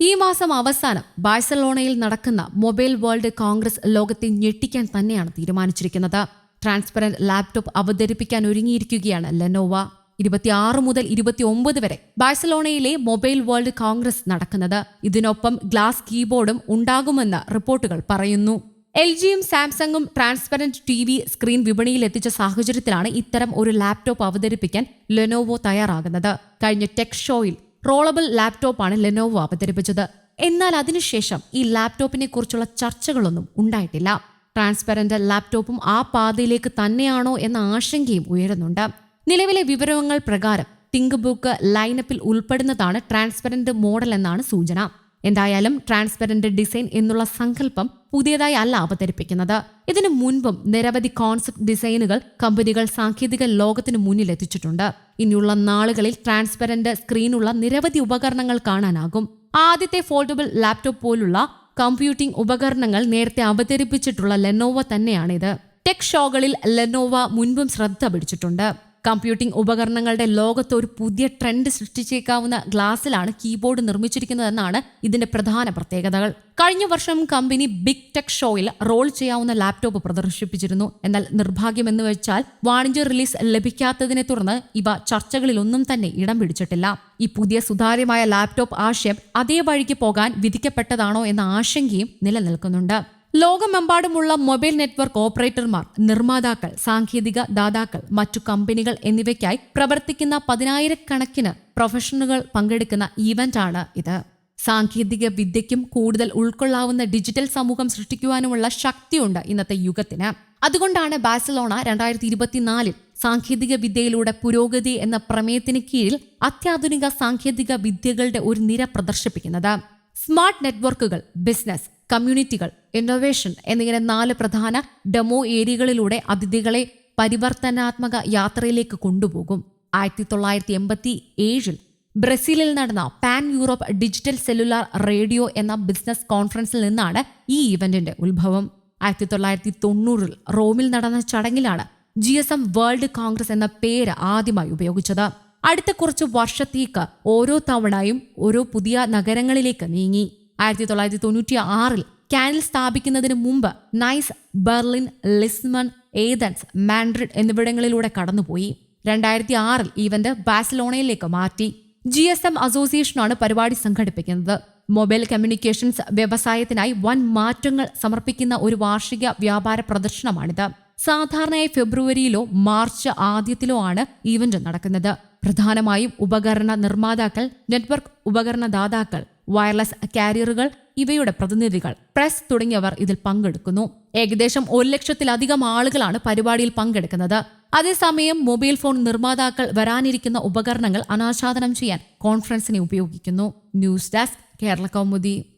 ഈ മാസം അവസാനം ബാഴ്സലോണയിൽ നടക്കുന്ന മൊബൈൽ വേൾഡ് കോൺഗ്രസ് ലോകത്തെ ഞെട്ടിക്കാൻ തന്നെയാണ് തീരുമാനിച്ചിരിക്കുന്നത്. ട്രാൻസ്പെറന്റ് ലാപ്ടോപ്പ് അവതരിപ്പിക്കാൻ ഒരുങ്ങിയിരിക്കുകയാണ് ലെനോവ. ഇരുപത്തിയാറ് മുതൽ ഇരുപത്തിയൊമ്പത് വരെ ബാഴ്സലോണയിലെ മൊബൈൽ വേൾഡ് കോൺഗ്രസ് നടക്കുന്നത്. ഇതിനൊപ്പം ഗ്ലാസ് കീബോർഡും ഉണ്ടാകുമെന്ന് റിപ്പോർട്ടുകൾ പറയുന്നു. എൽ ജിയും സാംസങ്ങും ട്രാൻസ്പെറന്റ് ടി വി സ്ക്രീൻ വിപണിയിൽ എത്തിച്ച സാഹചര്യത്തിലാണ് ഇത്തരം ഒരു ലാപ്ടോപ്പ് അവതരിപ്പിക്കാൻ ലെനോവോ തയ്യാറാകുന്നത്. കഴിഞ്ഞ ടെക് ഷോയിൽ റോളബിൾ ലാപ്ടോപ്പാണ് ലെനോവോ അവതരിപ്പിച്ചത്. എന്നാൽ അതിനുശേഷം ഈ ലാപ്ടോപ്പിനെ കുറിച്ചുള്ള ചർച്ചകളൊന്നും ഉണ്ടായിട്ടില്ല. ട്രാൻസ്പെറന്റ് ലാപ്ടോപ്പും ആ പാതയിലേക്ക് തന്നെയാണോ എന്ന ആശങ്കയും ഉയരുന്നുണ്ട്. നിലവിലെ വിവരങ്ങൾ പ്രകാരം തിങ്ക് ബുക്ക് ലൈനപ്പിൽ ഉൾപ്പെടുന്നതാണ് ട്രാൻസ്പെറന്റ് മോഡൽ എന്നാണ് സൂചന. എന്തായാലും ട്രാൻസ്പെറന്റ് ഡിസൈൻ എന്നുള്ള സങ്കല്പം പുതിയതായി അല്ല അവതരിപ്പിക്കുന്നത്. ഇതിനു മുൻപും നിരവധി കോൺസെപ്റ്റ് ഡിസൈനുകൾ കമ്പനികൾ സാങ്കേതിക ലോകത്തിന് മുന്നിൽ എത്തിച്ചിട്ടുണ്ട്. ഇനിയുള്ള നാളുകളിൽ ട്രാൻസ്പെറന്റ് സ്ക്രീനുള്ള നിരവധി ഉപകരണങ്ങൾ കാണാനാകും. ആദ്യത്തെ ഫോൾഡബിൾ ലാപ്ടോപ്പ് പോലുള്ള കമ്പ്യൂട്ടിംഗ് ഉപകരണങ്ങൾ നേരത്തെ അവതരിപ്പിച്ചിട്ടുള്ള ലെനോവ തന്നെയാണിത്. ടെക് ഷോകളിൽ ലെനോവ മുൻപും ശ്രദ്ധ പിടിച്ചിട്ടുണ്ട്. കമ്പ്യൂട്ടിംഗ് ഉപകരണങ്ങളുടെ ലോകത്ത് ഒരു പുതിയ ട്രെൻഡ് സൃഷ്ടിച്ചേക്കാവുന്ന ഗ്ലാസ്സിലാണ് കീബോർഡ് നിർമ്മിച്ചിരിക്കുന്നതെന്നാണ് ഇതിന്റെ പ്രധാന പ്രത്യേകതകൾ. കഴിഞ്ഞ വർഷം കമ്പനി ബിഗ് ടെക് ഷോയിൽ റോൾ ചെയ്യാവുന്ന ലാപ്ടോപ്പ് പ്രദർശിപ്പിച്ചിരുന്നു. എന്നാൽ നിർഭാഗ്യമെന്ന് വെച്ചാൽ വാണിജ്യ റിലീസ് ലഭിക്കാത്തതിനെ തുടർന്ന് ഇവ ചർച്ചകളിലൊന്നും തന്നെ ഇടം പിടിച്ചിട്ടില്ല. ഈ പുതിയ സുതാര്യമായ ലാപ്ടോപ്പ് ആശയം അതേ വഴിക്ക് പോകാൻ വിധിക്കപ്പെട്ടതാണോ എന്ന ആശങ്കയും നിലനിൽക്കുന്നുണ്ട്. ലോകമെമ്പാടുമുള്ള മൊബൈൽ നെറ്റ്വർക്ക് ഓപ്പറേറ്റർമാർ നിർമ്മാതാക്കൾ സാങ്കേതിക ദാതാക്കൾ മറ്റു കമ്പനികൾ എന്നിവയ്ക്കായി പ്രവർത്തിക്കുന്ന പതിനായിരക്കണക്കിന് പ്രൊഫഷണലുകൾ പങ്കെടുക്കുന്ന ആണ് ഇത്. സാങ്കേതിക വിദ്യയ്ക്കും കൂടുതൽ ഉൾക്കൊള്ളാവുന്ന ഡിജിറ്റൽ സമൂഹം സൃഷ്ടിക്കുവാനുമുള്ള ശക്തിയുണ്ട് ഇന്നത്തെ യുഗത്തിന്. അതുകൊണ്ടാണ് ബാഴ്സലോണ രണ്ടായിരത്തി ഇരുപത്തിനാലിൽ സാങ്കേതിക വിദ്യയിലൂടെ പുരോഗതി എന്ന പ്രമേയത്തിന് കീഴിൽ അത്യാധുനിക സാങ്കേതിക വിദ്യകളുടെ ഒരു നിര പ്രദർശിപ്പിക്കുന്നത്. സ്മാർട്ട് നെറ്റ്വർക്കുകൾ ബിസിനസ് കമ്മ്യൂണിറ്റികൾ ഇന്നൊവേഷൻ എന്നിങ്ങനെ നാല് പ്രധാന ഡെമോ ഏരിയകളിലൂടെ അതിഥികളെ പരിവർത്തനാത്മക യാത്രയിലേക്ക് കൊണ്ടുപോകും. ആയിരത്തി തൊള്ളായിരത്തി എൺപത്തി ഏഴിൽ ബ്രസീലിൽ നടന്ന pan Europe digital cellular radio എന്ന ബിസിനസ് കോൺഫറൻസിൽ നിന്നാണ് ഈ ഇവന്റിന്റെ ഉത്ഭവം. ആയിരത്തി തൊള്ളായിരത്തി തൊണ്ണൂറിൽ റോമിൽ നടന്ന ചടങ്ങിലാണ് G S M world congress എന്ന പേര് ആദ്യമായി ഉപയോഗിച്ചത്. അടുത്ത കുറച്ച് വർഷത്തേക്ക് ഓരോ തവണയും ഓരോ പുതിയ നഗരങ്ങളിലേക്ക് നീങ്ങി. ആയിരത്തി തൊള്ളായിരത്തി തൊണ്ണൂറ്റി ആറിൽ കാനിൽ സ്ഥാപിക്കുന്നതിന് മുമ്പ് Nice Berlin Lisbon Athens Madrid എന്നിവിടങ്ങളിലൂടെ കടന്നുപോയി. രണ്ടായിരത്തി ആറിൽ ഈവന്റ് ബാഴ്സലോണയിലേക്ക് മാറ്റി. ജി എസ് എം അസോസിയേഷനാണ് പരിപാടി സംഘടിപ്പിക്കുന്നത്. മൊബൈൽ കമ്മ്യൂണിക്കേഷൻസ് വ്യവസായത്തിനായി വൻ മാറ്റങ്ങൾ സമർപ്പിക്കുന്ന ഒരു വാർഷിക വ്യാപാര പ്രദർശനമാണിത്. സാധാരണയായി ഫെബ്രുവരിയിലോ മാർച്ച് ആദ്യത്തിലോ ആണ് ഈവന്റ് നടക്കുന്നത്. പ്രധാനമായും ഉപകരണ നിർമ്മാതാക്കൾ നെറ്റ്വർക്ക് ഉപകരണ ദാതാക്കൾ വയർലെസ് കാരിയറുകൾ ഇവയുടെ പ്രതിനിധികൾ പ്രസ് തുടങ്ങിയവർ ഇതിൽ പങ്കെടുക്കുന്നു. ഏകദേശം ഒരു ലക്ഷത്തിലധികം ആളുകളാണ് പരിപാടിയിൽ പങ്കെടുക്കുന്നത്. അതേസമയം മൊബൈൽ ഫോൺ നിർമ്മാതാക്കൾ വരാനിരിക്കുന്ന ഉപകരണങ്ങൾ അനാച്ഛാദനം ചെയ്യാൻ കോൺഫറൻസിനെ ഉപയോഗിക്കുന്നു. News desk Kerala Kaumudi.